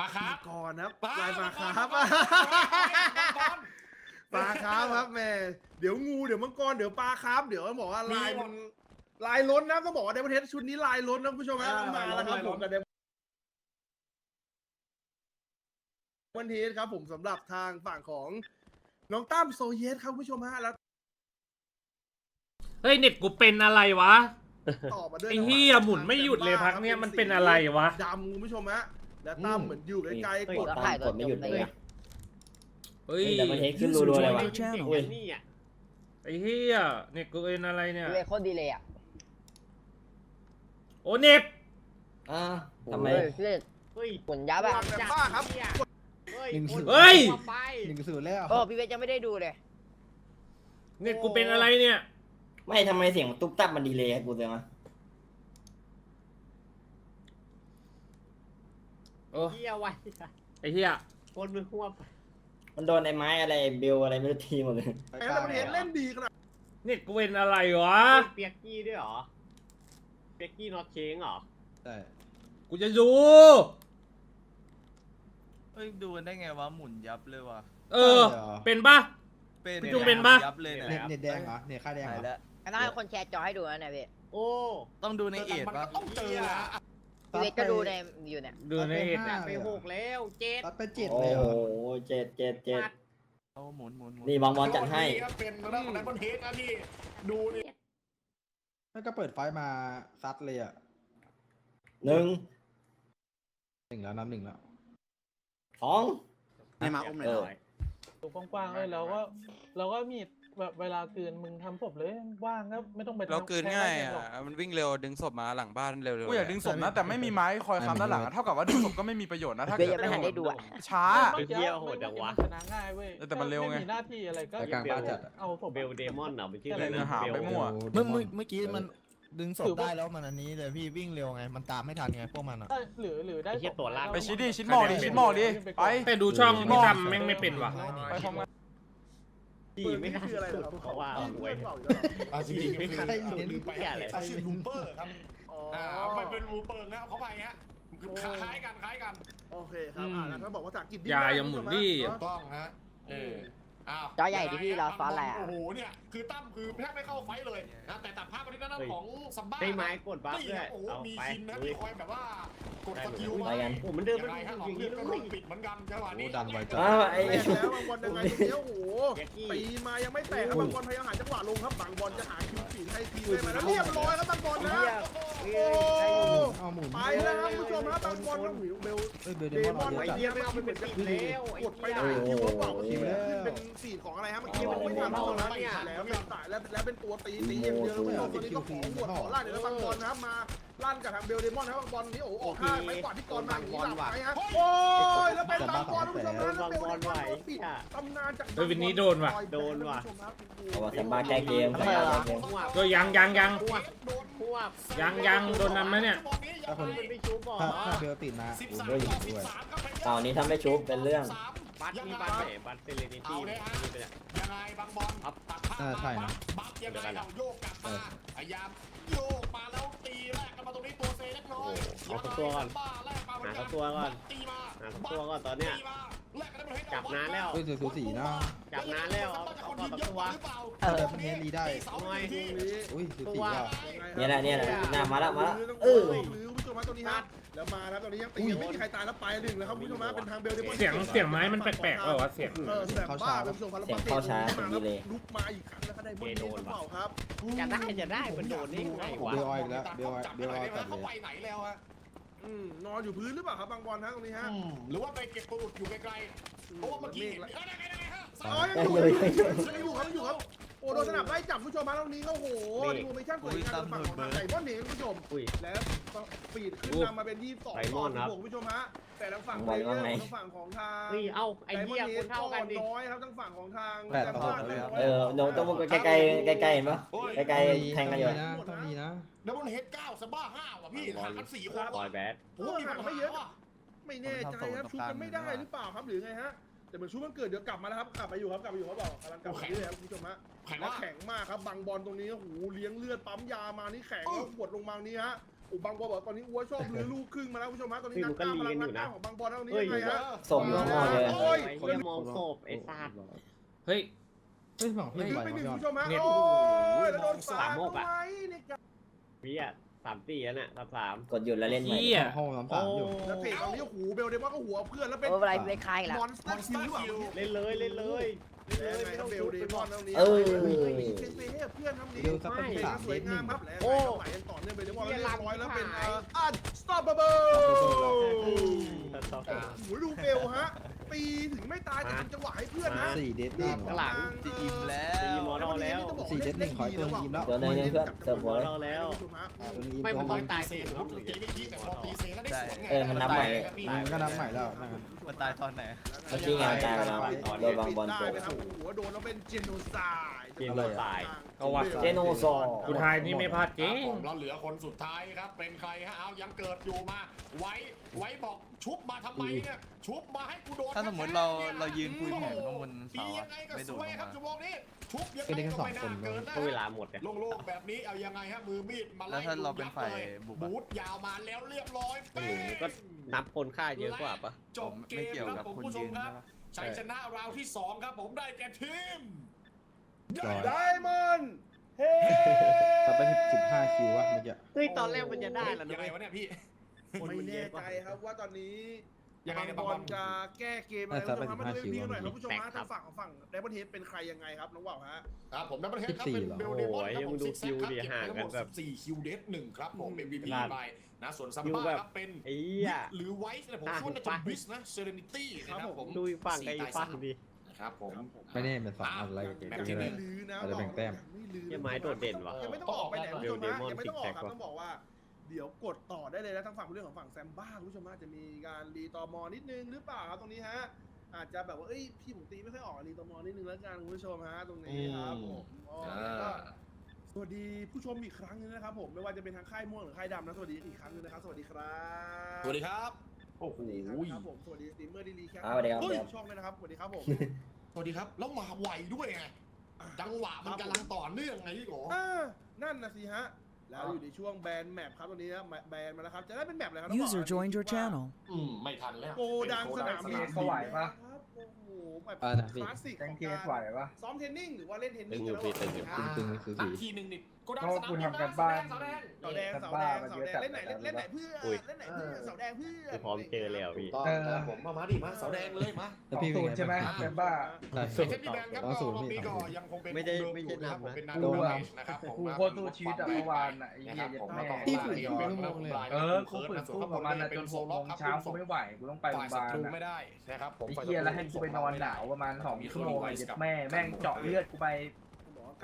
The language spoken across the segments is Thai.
ปลาครับก่อนครับปลาลายปลาคาปลารับปลาปลาปลาคาร์ฟครับแม่เดี๋ยวงูเดี๋ยวมังกรเดี๋ยวปลาคาร์ฟเดี๋ยวบอกว่าลายมันลายล้นนะต้องบอกว่าเดมอนเทสชุดนี้ลายล้นนะคุณผู้ชมฮะต้องมาแล้วครับผมกับเดมอนเทสครับ ผมสำหรับทางฝั่งของน้องตั้มโซเยสครับคุณผู้ชมฮะแล้วเฮ้ยเน็ตกูเป็นอะไรวะต่อมาด้วยไอ้เหี้ยหมุนไม่หยุดเลยพักเนี้ยมันเป็นอะไรวะดำคุณผู้ชมฮะ แล้วตั้มเหมือนอยู่ไกลๆกดตามกดไม่หยุดเลยอะเฮ้ยแต่มันเทคขึ้นรัวๆเลยว่ะอุ้ยนี่อะไอ้เหี้ยเน็ตกูเป็นอะไรเนี่ยเลยโคตรดีเลยอะโอ้เน็ตอ่าทำไมเฮ้ยเฮ้ยผลยับอะแบบบ้าครับเฮ้ยหนึ่งศูนย์เฮ้ยไปหนึ่งศูนย์แล้วโอ้พี่เวทยังไม่ได้ดูเลยเน็ตกูเป็นอะไรเนี่ย ไม่ทำไมเสียงตุ๊บตับมันดีเลยอะกูเสียงอะ โอ้เฮียไว้ไอ้เหี้ยคนมือหัวไปมันโดนไอ้ไม้อะไรเบลอะไรไม่รู้ทีหมดเลยไอ้เดมอนเทสเล่นดีขนาดเน็ตกูเป็นอะไรวะ เปียกกี้ด้วยเหรอ เปียกกี้น็อตเชงเหรอ ใช่กูจะดู เอ้ยดูกันได้ไงวะหมุนยับเลยวะเออ เป็นปะ เป็นพี่จุงเป็นปะ ยับเลยเน็เนี่ยตเน็ตแดงเหรอเน็ตค่าแดงหายเหรอแล้วก็ต้องให้คนแชร์จอให้ดูนะเนี่ยพี่โอ้ ต้องดูในเอ็ดปะต้องเจอละพี่ เวทก็ดูในอยู่เนี่ยดูในเน็ตแปดไปหกแล้วเจ็ดตัดไปเจ็ดโอ้เลยเหรโหอเจ็ดเจ็ดเจ็ดเอาหมุนหมุนหมุนนี่บางบอลจัดให้เป็นระดับไดมอนเฮดนะพี่ ดูนี่มันก็เปิดไฟมาซัดเลยอะหนึ่งหนึ่งแล้วนับหนึ่งแล้วสองให้มาอุ้มหน่อยตัวกว้างๆเลยเราก็ เราก็มีด แบบเวลาคืนมึงทำศพเลยว่างก็ไม่ต้องไปเราทำเกินแค่ง่ายไล่เก็บหรอะอกมันวิ่งเร็วดึงศพมาหลังบ้านเร็วๆกูอยากดึงศพนะแต่ไม่มีไม้คอยค้ำด้านหลังอะเท่ากับว่าดึงศพก็ไม่มีประโยชน์นะถ้าเวทเกิดยังไม่ทันได้ดูอะช้ามื่อกี้เหี้ยโหดจังวะมันชนะง่ายเว้ยเออแต่มันเร็วไงไม่มีหน้าที่อะไรก็ไปกลางบ้านจัดอะเอาศพเบลเดมอนเหรอเป็นชื่ออะไรเนี่ยนะหาไปมั่วเมื่เมื่ออเมื่อเมื่อกี้มันดึงศพได้แล้วมันอันนี้เลยพี่วิ่งเร็วไงมันตามไม่ทันไงพวกมันอะได้หรือหรือได้ไอ้เหี้ยตัวลากไปชิดดิชิดหมอกดิชิดหมอกดิไปแต่ดูช่องพี่ทำแม่งไม่เป็นว่ะไปพร้อมกัน พี่ไม่น่าคืออะไรเหรอเพราะว่าเอาหวยเอาจริงๆไม่คือน่าสูดไปอะไรเขาชื่อลูเปอร์ครับอ๋ออ่าไปเป็นรูเปิงนะเขาไปฮะคล้ายกันคล้ายกัน โอเคครับอ่าแล้วถ้าบอกว่าภาษาอังกฤษอย่าอย่าหมุนดิเนาะต้องฮะเออ อ้าวจอใหญ่ดิพี่เราซ้อนอะไรอะโอ้โหเนี่ยคือตั้มคือแทบไม่เข้าไฟท์เลยนะแต่ตัดภาพมาที่ด้านหน้าของซัมบ้าได้ไม้กดบัฟนี่ด้วนะยโอ้โหเอามีไปคินนะมีคอยแบบว่ากดสกิลไปกันผมมันเดินยังไปไงฮะอออกย่างเลืนี้อดก็เลลยงปิดเหมือนกันจังหวะโอ้นี้ดันไวจัดอ้าวไอ้ แตกแล้วบางบอลยังไงตรงนี้โอ้โหแจ็คกี้ ตีมายังไม่แตกครับบางบอลพยายามหาจังหวะลงครับบางบอลจะหาคิวฝีให้ทีมได้ไหมแล้วเรียบร้อยครับบางบอลนะเฮียเฮ้ยโอ้เอา อลต้องหิวเบลเอ้ยเบลเดเดมมออนนเอาไอเยอะเดีจัยดไม่เอาไปเป็นแบบนี้กดไปไหนคิวเปล่าคิวเป็นสี่ของอะไรฮะเมื่อกี้มันไม่ทำตอนนั้นแล้วเป็นสายแล้วแล้วเป็นตัวตีตีอย่างเดียวคุณผู้ชมตอนนี้ก็ขอหัวขอล่าเดี๋ยวบางบอลนะครับมาลั่นกับทางเบลเดมอนนะครับบางบอลนี้โอ้ออกข้างไปกว่าที่กอนมาอย่างนี้หลับไปฮะโอ้ยแล้วเป็นบางบอลคุณผู้ชมนะแล้วเป็นบางบอลปิดตำนานจากเฮ้ยวันนี้โดนว่ะโดนว่ะ เอาว่าแซมบ้าแก้เกมแซมบ้าแก้เกมหัวก็ยังยังยังหัวหัวยังยังโดนนำไหมเนี่ย ถ้าคนมันไม่ชูบอถ้าถ้าเบลติดมาสิบอุ้สามมด้วยต่อด้สิบวยสามครับเต่านี้ถ้าไม่ชุบเป็นเรื่องบัตมีบัตไหนบัตเซเลนิตี้นี่เป็นยังไงบางบอลตัดภาพอ่าใช่นะบัฟยังไงเราโยกกลับมาพยายามโยกมาแล้วตีแรกกันมาตรงนี้ตัวเซเล็กน้อยเอาสักตัวก่อนแรกมาเหมืหาอนสักักตัวก่อนตีมาหาสักตัวก่อนตอนเนี้ยตีมาแรกกันได้หมดให้จับนานแล้วเฮ้ยเสือสูสีนะจับนานแล้วเอาเอาก่อนสักตัวเออเป็นเฮลีได้หน่อยอุ้ยสูสีแล้วเนี่ยแหละเนี่ยแหละหน้ามาแล้วมาแล้วเอเอออคุณผู้ช มฮะตรงนี้ฮะแล้วมาแล้วตอนนี้ยังตียังไม่มีใครตายแล้วไปหนึ่งแล้วครับคุณผู้ชมฮะเป็นทางเบลเดมอนเสียงเสียงไม้มันแปลกๆเปล่าวะเสียงเออแบบบ้าคุณผู้ชมครับแล้วลุกมาอีกครั้งแล้วก็ได้บนโดนเปล่าครับจะได้จะได้มันโดนได้ไงวะเบลออยอีกแล้วเบลออยเบลออยจัดเลยไปไหนแล้วฮะอืมนอนอยู่พื้นหรือเปล่าครับบางบอลฮะตรงนี้ฮะหรือว่าไปเก็บตัวอุดอยู่ไกลๆเพราะว่าเมื่อกี้เห็นเอ้ยได้ไงได้ไงฮะอ๋อยังอยู่ยังอยู่ครับอยู่ครับโอ้โดนสนับไล่จับผู้ชมมาตรงนี้ก็โหดิโมเมชั่นสวยงามฝั่งของทางไก่บอลเหนคุณผู้ชมอุ้ย แล้วปีดขึ้นนำมาเป็น22ต่อ16คุณผู้ชมฮะแต่ทางฝั่งเลยทางฝั่งของทางเฮ้ยเอ้าไอ้เหี้ยคนเท่ากันดิ น้อยครับทางฝั่งของทางเออโดนต้องใกล้ใกล้ใกล้ใกล้ๆเห็นปะใกล้ๆแทงกันอยู่นะต้องมีนะดับเบิลเฮดเก้าสบ้าห้าว่ะพี่ห่างกันสี่คนบอยแบด ผมว่ามีปัญหาว่ะไม่แน่ใจครับชุดกันไม่ได้หรือเปล่าครับหรือไงฮะ แต่เหมือนชุดมันเกิดเดี๋ยวกลับมาแล้วครับกลับไปอยู่ครับกลับไปอยู่เขาบอกกำลังกลับมาเรื่อยๆครับคุณผู้ชมฮะแข่งแล้วว่าแข็งมากครับบางบอลตรงนี้โอ้โหเลี้ยงเลือดปั๊มยามานี่แข็งแล้วขวดลงมานี้ฮะอุบางบอลบอกตอนนี้อัวชอบลือลูกครึ่งมาแล้วคุณผู้ชมฮะตอนนี้นักกล้าพลังนักกล้าของบางบอลนะตอนนี้ยังไงฮะ ส่งข้างนอกเลย โอ้ยไอ้เหี้ยมองศพไอ้สัตว์ เฮ้ย เฮ้ยฝั่งหนึ่พี่งไหวไปหมั้นึ่งยคุณผู้ชมฮะเน็ตโอ้ยแล้วโดนสาดด้วยในการพี่อะ สามสี่แล้วเนี่ยสามสามกดหยุดแล้วเล่นใหม่เหี้ยห้องน้ำสามอยู่ แล้วเตะตอนนี้โอ้โหเบลเดมอนก็หัวเพื่อนแล้วเป็นโอ้อะไรไม่คลายแล้วมอนสเตอร์คิวหรือเปล่าเล่นเลยเล่นเลยแล้วไงครับเบลเดมอนตรงนี้เออมีเซเซ่ให้เพื่อนทำนี้เร็วสักเป็นเพลงสามสเดวยทหงานึ่มงครับแล้วไหลกันต่อเนื่องไปเรียบร้อยเรียบร้อยแล้วเป็นอันสต็อปเบอร์โอ้โหดูเบลฮะ ตีถึงไม่ตายแต่ทำจังหวะให้เพื่อนนะสี่เดทหนึ่งข้างหลังจะอิ่มแล้วตีมอรอแล้วสี่เดทหนึ่งขอให้เพิ่มยิ้มแล้วเดี๋ยวในนี้เพื่อนเสิร์ฟหัวเลยรอแล้วอ่าตัวนี้ไม่ตัวมันมัต้อนงตายเสียครับตีไม่คิดแต่พอตีเสียแล้วได้สวนไงเออมันนับใหม่มันก็นับใหม่แล้วนั่นน่ะมันตายตอนไหนเมื่อกี้ไงตายไปแล้วโดนบางบอลโกได้งไปครับหัวโดนแล้วเป็นเจโนไซด์ เจโนไซด์ก็ว่าเจโนซอร์กูทายนี่ไม่พลาดจริงเราเหลือคนสุดท้ายครับ เป็นใครฮะเอายังเกิดอยู่มา ไว้ไว้บอกชุบมาทำไมเนี่ยชุบมาให้กูโดนถ้าสมมติเราเรายืนคุยแผนข้างบนทีเสายัอะงไงก็ไม่สโดดวยลงครับมาชั่วโมงนี้ชุบยังก็ไงได้แค่ก็สองไม่คน่านเกินนะก็เวลาหมดเนี่ย โล่งๆแบบนี้เอายังไงฮะมือมีดมาแล้วถ้าเราเป็นฝ่ายบุกอะ บูทยาวมาแล้วเรียบร้อยโอ้โหก็ นับคนฆ่าเยอะกว่าปะจบเกไม่มเกี่ยวคกัรับบผมคนผู้ชยืมนครับใช่ปะชัยชนะราวที่สองครับผมได้แก่ทีม จอยไดมอนด์เฮ้ตัดไปสิบห้าคิววะเมื่อกี้เฮ้ยตอนแรกมันจะได้แล้วยังนะไงวะเนี่ยพี่ไม่แน่ใจครับว่าตอนนี้ยังไงเนี่ยบางบบออลลจะแก้เกมอะไรคุณผู้ชมฮะมาดูพี่หน่อยครับคุณผู้ชมฮะทางฝั่งของฝั่งไดมอนด์เฮดเป็นใครยังไงครับน้องว่าวฮะครับผมดับเบิลเฮดครับเป็นเบลเดมอนครับผมซิกแซกครับเก็บไปทั้งหมด14คิวเดสหนึ่งครับผม MVP ไปนะส่วนซัมบ้าครับเป็นไอ้เหี้ยหรือไวส์เนี่ยผมคิดว่าน่าจะบิสนะเซเรนิตี้นะครับผมดูอีกฝั่งกับอีกฝั่งดินะ ครับผมไม่แน่เป็นสองอะไรกับเกมแบบนี้ที่เลไม่ยลื้อนะอาจจะแบ่งแต้ม ไม่ลื้อเหี้ยไม้โดดเด่นว่ะยังไม่ต้องออกไปไหนคุณผู้ชมฮะ Demon ยังไม่ต้องออกครับ Six Pack ต้องบอกว่า เดี๋ยวกดต่อได้เลยนะทั้งฝั่งเรื่องของฝั่งแซมบ้าคุณผู้ชมฮะจะมีการรีตอมอนิดนึงหรือเปล่าครับตรงนี้ฮะ อาจจะแบบว่าเอ้ยพี่ผมตีไม่ค่อยออกรีตอมอนิดนึงแล้วกันคุณผู้ชมฮะตรงนี้ครับผมอ๋อก็สวัสดีผู้ชมอีกครั้งหนึงนะครับผมไม่ว่าจะเป็นทางค่ายม่วงหรือค่ายดำนะสวัสดีอีกครั้งหนึงนะครับ สวัสดีครับ สวัสดีครับ โอ้โหสวัสดีครับผมสวัสดีสตรีมเมอร์ดีลีแคปเอาเดี๋ยวเฮ้ยเดี๋ยวช่องด้วยนะครับสวัสดีครับผม สวัสดีครับ แล้วมาไวด้วยไงจังหวะมันกำลังต่อเนื่องไงพี่โกอ่านั่นนะสิฮะ แล้วอยู่ในช่วงแบนแมปครับตอนนี้นะแบนมาแล้วครับ จะได้เป็นแมปอะไรครับต้องบอก User joined your ว่า channel. อืมไม่ทันแล้วโกดังสนามบินเขาไหวปะ ครับโอ้โหแบบอ่านะพี่ คลาสสิกแกของงเทกาสไหวรปะซ้อมเทรนนิ่งหรือว่าเล่นเทนนิ่งตึงแล้วพี่ตึงตึงๆคือนัสีกทีหนึ่งนี่ โกดังเพราะสนามคุณบินทำกันบ้านเสาแดงเสาแดงเสาแดงเสาแดงเล่นไหนเล่นเล่นไหนเพื่ออุ้ยเล่นไหนเพื่อเสาแดงเพื่อกูพร้อมเจอแล้วพี่ต้องครับผมมามาดิมาเสาแดงเลยมาแล้วพี่เป็นไงใช่ไหมบ้างแซมบ้าได้เซฟตี้แบงค์ครับสองศูนย์รอบนี้ก็สองศูนย์ยังคงเป็นไม่ได้เดิไม่อใช่ยู่นะครับนำผมนะเป็นนาดูโดอะเมชนะครับผมกูโคตรสู้ชีวิตอะเมื่อวานอะไอ้เหี้ยนะครับผมแม่พี่ฝึกกี่ชั่วโมงเลยเออกูฝึกสู้กับมันอะจนหกโมงเช้ากูไม่ไหวกูต้องไปโรฝ่างยพยาศับาลตรูอะไม่ได้นะครับผมไอ้เหี้ยแล้วให้กูไปนอนหนาวประมาณสองชั่วโมงไอ้เหี้ยแม่แม่งเจาะเลือดกูไป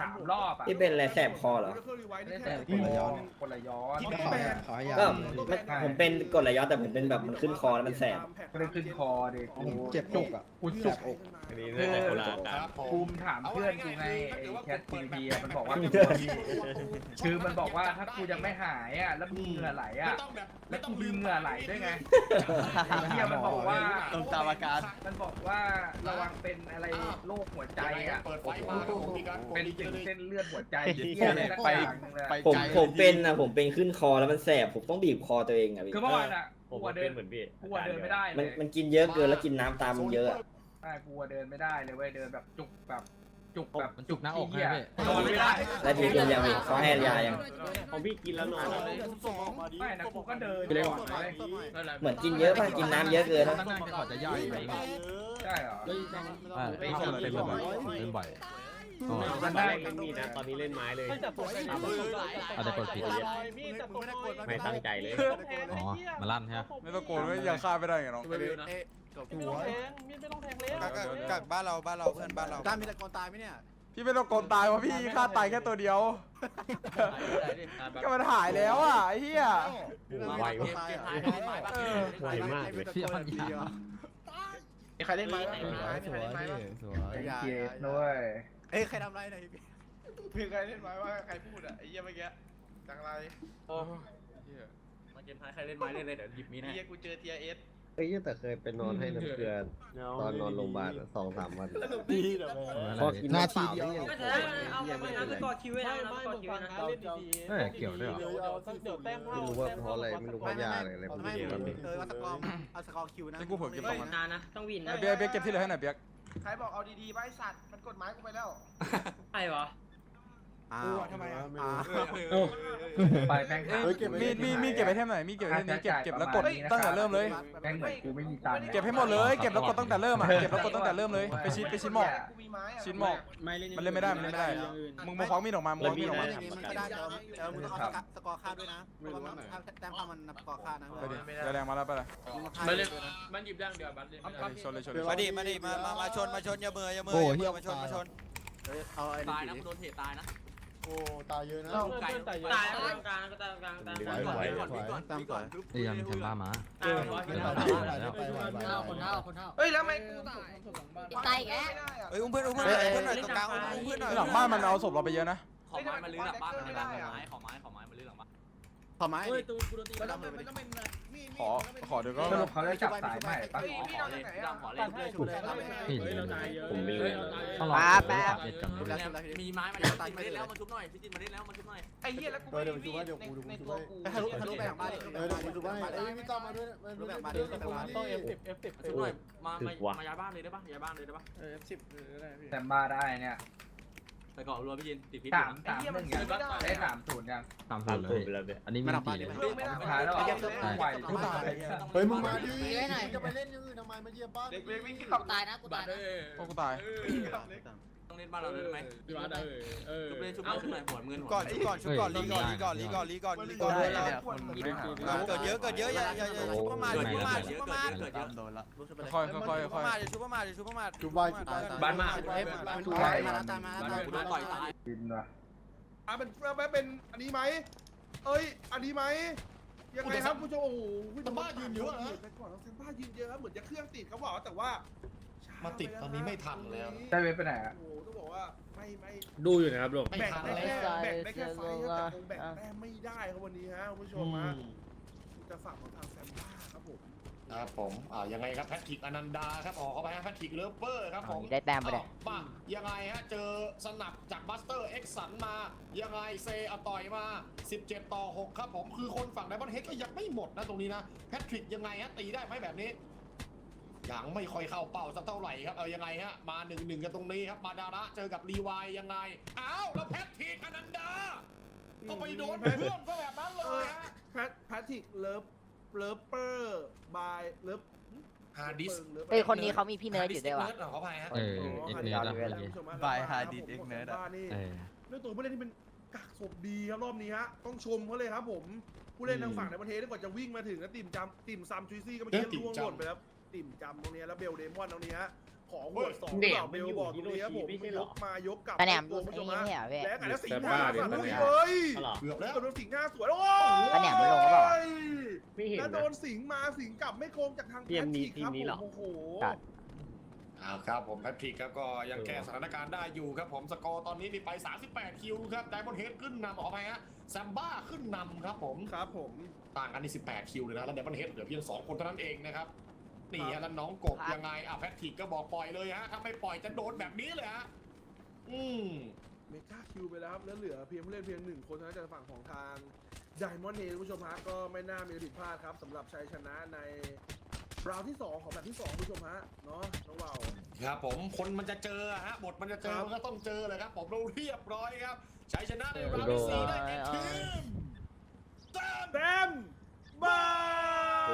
สามรอบอะที่เป็นอะไรแสบคอเหรอ ไม่ได้แต่แต่คนละย้อนคนละย้อนเขาให้เขาให้ยาก็มันผมเป็นกดไหลย้อนแต่ผมเป็นแบบมันขึ้นคอแล้วมันแสบไม่ได้ขึ้นคอเด็กผมเจ็บอกอะกูจุกอกอันนี้น่าจะคนละอาคการรับผมภูมิถามเพื่อนกูไงไอ้แคททีวีมันบอกว่าคือมันบอกว่าถ้ากูยังไม่หายอะแล้วมึงเหงื่อไหลอะไม่ต้องแบบแล้วกูมีเหงื่อไหลด้วยไงไอ้เหี้ยมันบอกว่าต้องตามอาการมันบอกว่าระวังเป็นอะไรโรคหัวใจอะเปิดไฟมาครับผมมีการกดเป็นดีถึงเลยเส้นเลือดหัวใจเหี้ยอะไรสักอย่างหนึงเลยไปผมไกลผมเป็นนะผมเป็นขึ้นคอแล้วมันแสบผมต้องบีบคอตัวเองอะพี่คือเมื่อวานอะผมกูก็อะเดิเป็นนเหมือนพี่กูอะเดินไม่ได้เลมันยมันกินเยอะเกินแล้วกินน้ำตามมันเยอะอะใช่กูอะเดินไม่ได้เลยเว้ยเดินแบบจุกแบบจุกแบบมันจุกหน้าอกเหี้ยให้พี่ นอนไม่ได้แล้วพี่กินยังอีกเขาให้ยายังของพี่กินแล้วนอนแล้วไม่นะกูก็เดินพี่เล็กก่อนเลยเหมือนกินเยอะป่ะกินน้ำเยอะเกินนะตั้งนานก่อนจะย่อยไปใช่เหรอไม่ชอบเป็นบ่อยเป็นบ่อย มันได้เล่นมีดนะตอนนี้เล่นไม้เลยอาจจะกดผิดไม่ตั้งใจเลย อ๋อ มาลั่นใช่ไหมไม่ตะโกนว่ายังฆ่าไม่ได้ไงน้องหัวกักบ้านเราบ้านเราเพื่อนบ้านเราการมีตะกอนตายไหมเนี่ยพี่ไม่ตะโกนตายวะพี่ฆ่าตายแค่ตัวเดียวก็มันหายแล้วอะไอ้เหี้ยไววะเออไวมากเลยพี่อ้อนยาใครเล่นไม้บ้างสวยสวยไอ้เกตด้วย เอ้ยใครทำไรหน่อยพี่พี่ใครเล่นไม้ว่าใครพูดอะไอ้เหี้ยเมื่อกี้จังไรมาเกมท้ายใครเล่นไม้เล่นเลยเดี๋ยวหยิบมีดให้เหี้ยกูเจอทีเอสเอ้ยแต่เคยไปนอนให้น้ำเกลือตอนนอนโรงพยาบาลสองสามวันพอกินนาน้ำเปทีล่าเดียวไม่เอยังงเอาไปนะไปกอคิวไว้นะไปกอคิวไว้นะเออเกี่ยวด้วยเหรอไม่รู้ว่าเพราะอะไรไม่รู้เพราะยาอะไรอะไรไม่รู้ตอนนี้เออเอาสกอร์เอาสกอร์คิวนะนี่กูเผื่อเก็บสองอันนานนะต้องวินนะเบียร์เบียร์เก็บที่เหลือให้หน่อยเบียร์ ใครบอกเอาดีๆไว้สัตว์ มันกฎหมายกูไปแล้ว ใช่ปะอ้ากูวอะทำไมอะอ้าวไปแม่งเอ้ยมีมีมีเก็บไอเทมหน่อยมีเก็บไอเทมนี้เก็บเก็บแล้วกดตั้งแต่เริ่มเลย แม่งเหมือนกูไม่มีตังค์เก็บให้หมดเลย เก็บแล้วกดตั้งแต่เริ่มอะ เก็บแล้วกดตั้งแต่เริ่มเลย ไปชิ้นไปชิ้นหมอก กูมีไม้อะชิ้นหมอกมันเล่นไม่ได้ มันเล่นไม่ได้ มึงมาคว้ามีดออกมามึงคว้ามีดออกมา อย่างงี้มันก็ได้แต่ว่าเออมึงต้องเอาสกอร์ค่าด้วยนะเพราะว่าถ้าแต้มค่ามันสกอร์ค่านะไปดิเดี๋ยวแรงมาแล้วไปเลยมึงมาค่าด้วยนะมันหยิบได้เดียวบัตรเลยชนเลยชนเลยมาดิมาดิมามามาชนมาชนอย่าเมื่ออย่าเมื่อโอ้อย่าเฮีเมื่ยอมาชนมาชนเฮ้ยเอาไอ้ตายนี่นะดิโดนเทตายนะ โอ้ตายเยอะนะตายตายกลางกลางกลางกลางไหวไหวไหวตามก่อนเรียมแชมบ้ามาไปไปไปไปคนเท่าคนเท่าเฮ้ยแล้วทำไมกูตายตายอีกแล้วไม่ได้อะเอ้ยอุ้มเพื่อนอุ้มเพื่อนเพื่อนหน่อยตรงกลางอุ้มเพื่อนหน่อยหลังบ้านมันเอาศพเราไปเยอะนะขอไม้มาลื้อหลังบ้านมันได้ขอไม้ขอไม้ขอไม้มาลื้อหลังบ้าน ขอไม้ดิมันต้องเป็นมันต้องเป็นมีดขอขอเดี๋ยวก็ สรุปเขาได้จับสายใหม่ปะเฮ้ยพี่เอาจากไหนอะขอเล่นชุบเลยทำเลยผมไม่รู้ป้าแป๊บมีไม้มาแล้วมาเล่นแล้วมาชุบหน่อยพี่จินมาเล่นแล้วมาชุบหน่อยไอ้เหี้ยแล้วกูไม่มีมีดในในตัวกูทะลุทะลุไปหลังบ้านดิเออดูบ้านเอ้ยพี่ต้อมมาด้วยทะลุไปหลังบ้านดิทะลุไปหลังบ้านดิมาชุบหน่อยมามาย้ายบ้านเลยได้ปะย้ายบ้านเลยได้ปะแต่มาได้เนี่ย ไปก่อนรัวพี่จินติดพิษสามสามหนึ่งยังได้สามศูนย์ยังตามสูตรไปแล้วอันนี้ไม่ไม่หลังบ้านตีดิเลย สุดท้ายแล้วไหวทุกตายเฮ้ยมึงมาดิจะไปเล่นยังอื่นทำไมมาเยี่ยมบ้านเด็กเล็กวิ่งขับตายนะกูตายนะพวกกูตาย ต้องเล่นบ้านเราเลยได้ไหมพี่วัดชุบเลยชุบชุบหน่อยหัวเงินหัวก่อนชุบก่อนชุบก่อนลีก่อนลีก่อนลีก่อนลีก่อนลีก่อนลีก่อนเกิดเยอะเกิดเยอะอย่าอย่าอย่าชุบประมาทชุบประมาทชุบประมาทเกิดเยอะโดนละค่อยค่อยชุบปค่อยระมาทอย่าชุบประมาทอย่าชุบประมาทชุบใบชุบใบบ้านมากเฮ้ยมันตายมาแล้วตายมาแล้วตายกูโดนต่อยตายบินว่ะอะเป็นเป็นอันนี้ไหมเอ้ยอันนี้ไหมยังไงครับคุณผู้ชมโอ้โหแต่บ้านยืนเยอะนะไปก่อนแล้วเซมบ้ายืนเยอะครับเหมือนจะเครื่องติดเขาบอกว่าแต่ว่า มาติดตอนนี้ไม่ทันแล้ว ได้เว็บไปไหนอะ โอ้โหต้องบอกว่าไม่ไม่ดูอยู่นะครับลูกไม่แบ่งทันได้แล้วแค่แบ่งได้แค่ไฟครับแต่คงแบ่งแต้มไม่ได้ครับวันนี้ฮะคุณผู้ชมฮะจะฝากของทางแซมบ้าครับผมครับผมอ่ายังไงครับแพทริกอนันดาครับออกเข้าไปฮะแพทริกเลเปอร์ครับผมได้แต้มไปเลยมายังไงฮะ เจอสนับจากบัสเตอร์เอ็กสันมา ยังไงเซเอาต่อยมา 17 ต่อ 6 ครับผม คือคนฝั่งไดมอนเฮดก็ยังไม่หมดนะตรงนี้นะ แพทริกยังไงฮะ ตีได้ไหมแบบนี้ ยังไม่ค่อยเข้าเป้าสักเท่าไหร่ครับ เอายังไงฮะ มาหนึ่งหนึ่งกันตรงนี้ครับ มาดาระเจอกับรีวายยังไง อ้าว แล้วแพทริกอนันดาก็ไปโดนเพื่อนซะแบบนั้นเลยฮะแพทแพทริกเลิฟเลิฟเปอร์บายเลิฟฮาร์ดิสเฮ้ยคนนี้เขามีพี่เนิร์ดอยู่ด้วยว่ะเนิร์ดเหรอเขาไปฮะเออเอ็กเนื้อแล้วบายฮาร์ดิสเอ็กเนิร์ดอะเออเรื่องตัวผู้เล่นที่เป็นกักศพดีครับรอบนี้ฮะต้องชมเขาเลยครับผมผู้เล่นทางฝั่งในประเทศกว่าจะวิ่งมาถึงแล้วติ่มจำติ่มซำชุยซี่ก็เมื่อกี้ล่วงหล่นไปแล้ว ติ่มจำตรงนี้แล้วเบลเดมอนตรงนี้ฮะขอหัวสองเปล่าเบลบอกตรงนี้ครับผมยกมายกกลับตาแหนมตัดูวผู้ชมไอ้ฮะนี่เหรอพี่แล้วกันแล้วสิงแต่ห์หบ้าน้าดิสั่นตาลุแหนยมเฮ้ยเกือบแล้วโดนสิงห์หน้าสวยโอ้ตาแหนมไม่ลงหรือเปล่าไม่เห็นแล้วโดนะนสิงห์มาสิงห์กลับไม่โกงจากทางเตรียมมีแพทริกครับทีมนี้เหรอผมโอ้โหครับอ้าวครับผมแพทริกครับก็ยังแก้สถานการณ์ได้อยู่ครับผมสกอร์ตอนนี้มีไป 38 คิวครับไดมอนเฮดขึ้นนำออกไปฮะแซมบ้าขึ้นนำครับผมครับผมต่างกันที่18 คิวเลยนะแล้วไดมอนเฮดเหลือเพียง2คนเท่านั้นเองนะครับ นี่ฮะแล้วน้องกบยังไงอะแพทริกก็บอกปล่อยเลยฮะถ้าไม่ปล่อยจะโดนแบบนี้เลยฮะอืมเมกาคิวไปแล้วครับแล้วเหลือเพียงผู้เล่นเพียงหนึ่งคนเท่านั้นจากฝั่งของทางไดมอนด์เฮดผู้ชมฮะก็ไม่น่ามีอะไรผิดพลาดครับสำหรับชัยชนะในราวที่ 2 ของแบบที่ 2 ผู้ชมฮะเนาะน้องเบาครับผมคนมันจะเจอฮะบทมันจะเจอครับมันก็ต้องเจอเลยครับ ผมเราเรียบร้อยครับชัยชนะในราวที่สี่ได้แก่ทีมแซมแดมบ้า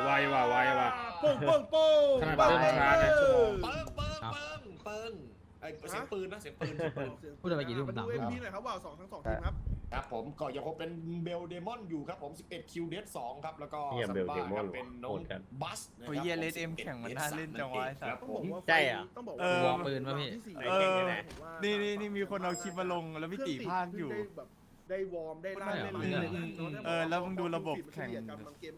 ไวว่ะไวว่ะโป้งโป้งโป้งขนาดเริ่มช้าเนี่ยชั่วโมงเปิ้งเปิ้งเปิ้งเปิ้งไอ้เสียงปืนนะเสียงปืนเสียงปืนพูดอะไรกี่ทุ่มมาสามดูทุ่เอ็มมพีหน่อยครับว่าวสองทั้งสองทีมครับ ครับผมก็ยังคงเป็นเบลเดมอนอยู่ครับผม 11 คิวเดส2ครับ แล้วก็เหี้ยซัมเบลบ้าเดมคอรันบเป็นน้อโหงดกันบัสนะครับโอ้ยเหี้ย Red M แข่งมันน่าเล่นจังวะไอ้สัส ครับต้องผบอกมว่าใช่อะต้องบอกเอว่าอปืนป่ะพี่ที่สี่เออผมว่านี่นี่นี่มีคนเอาคลิปมาลงแล้วพี่ตีพากอยู่ได้แบบ ได้วอร์มได้ลั่นใช่ได้เหรอเล่นอืมอืมเออแล้วมึงดูระบบแข่ง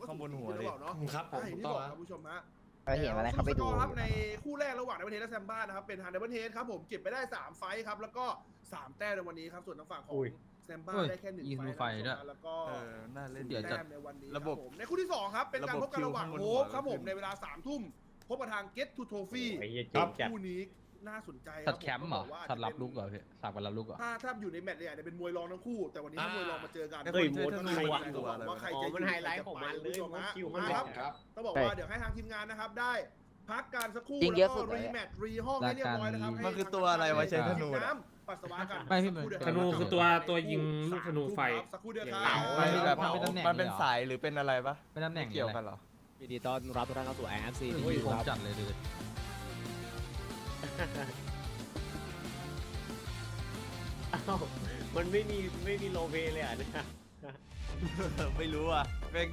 ข้างบนหัวดิเนาะครับผมใช่ถูกที่ต้องบอกคครัรับบผู้ชมฮะเราเห็นอะไรเขาไปดูสกอร์ครับในคู่แรกระหว่างในประเทศและแซมบ้านะครับเป็นทางในประเทศครับผมเก็บไปได้ 3 ไฟท์ครับแล้วก็ 3 แต้มในวันนี้ครับส่วนทางฝั่งของอุ้ยแซแซมบ้าเฮ้ยได้แค่หนึ่งยิงไฟดูล์ไฟด้วยแล้วก็เออน่าเล่นเดี๋เดี๋ยยววจะจะในวันนี้ระบบคผมในคู่ที่สองครับ เป็นการพบกันระหว่างระบบโฮคิวปครับผมข้างบนในเวลาสามทุ่มพบกับทาง Get to Trophy ไอ้เหี้ยครับจัดคู่นี้ น่าสนใจสัตว์แคมป์เหรอผว่าสัตว์รับลูกเหรอพี่สัตว์กันรับลูกเหรอ ถ้าถ้าอยู่ในแมตช์เนี่ยอาจจะเป็นมวยรองทั้งคู่ แต่วันนี้ถ้ามวยรองมาเจอกันเฮ้ยโมดก็ใครดูอะตัวว่าใครอ๋อจะมันไฮไลท์ของมันเลยคุณผู้ชมฮะคิวมันมาครับ ครับ ต้องบอกว่าเดี๋ยวให้ทางทีมงานนะครับ ได้พักการสักครู่ยิงเยอะสุดแล้วเลยก็รีแมตช์รีห้องให้เรียบร้อยนะครับมันคือตัวอะไรวะใช้ธนูกินอะน้ำปัสสาวะกันไม่พี่มันสักรู่เดี๋ยวธนูคือตัวตัวยิงลูกธนูไฟ สักครู่เดียวคอย่างรับเต่ามันมีแบบมันเป็นตำแหน่งมันเป็นเหรอสายหรือเป็นอะไรปะเป็นตำแหน่งเกี่ยวกันเหรอ ยินดีต้อนรับทุกท่านเข้าสู่ IFC โอ้ยผมจัดเลยดูดิ อ้าวมันไม่มีไม่มีโลเวเลยอะเนี่ย ไม่รู้อะแม่ง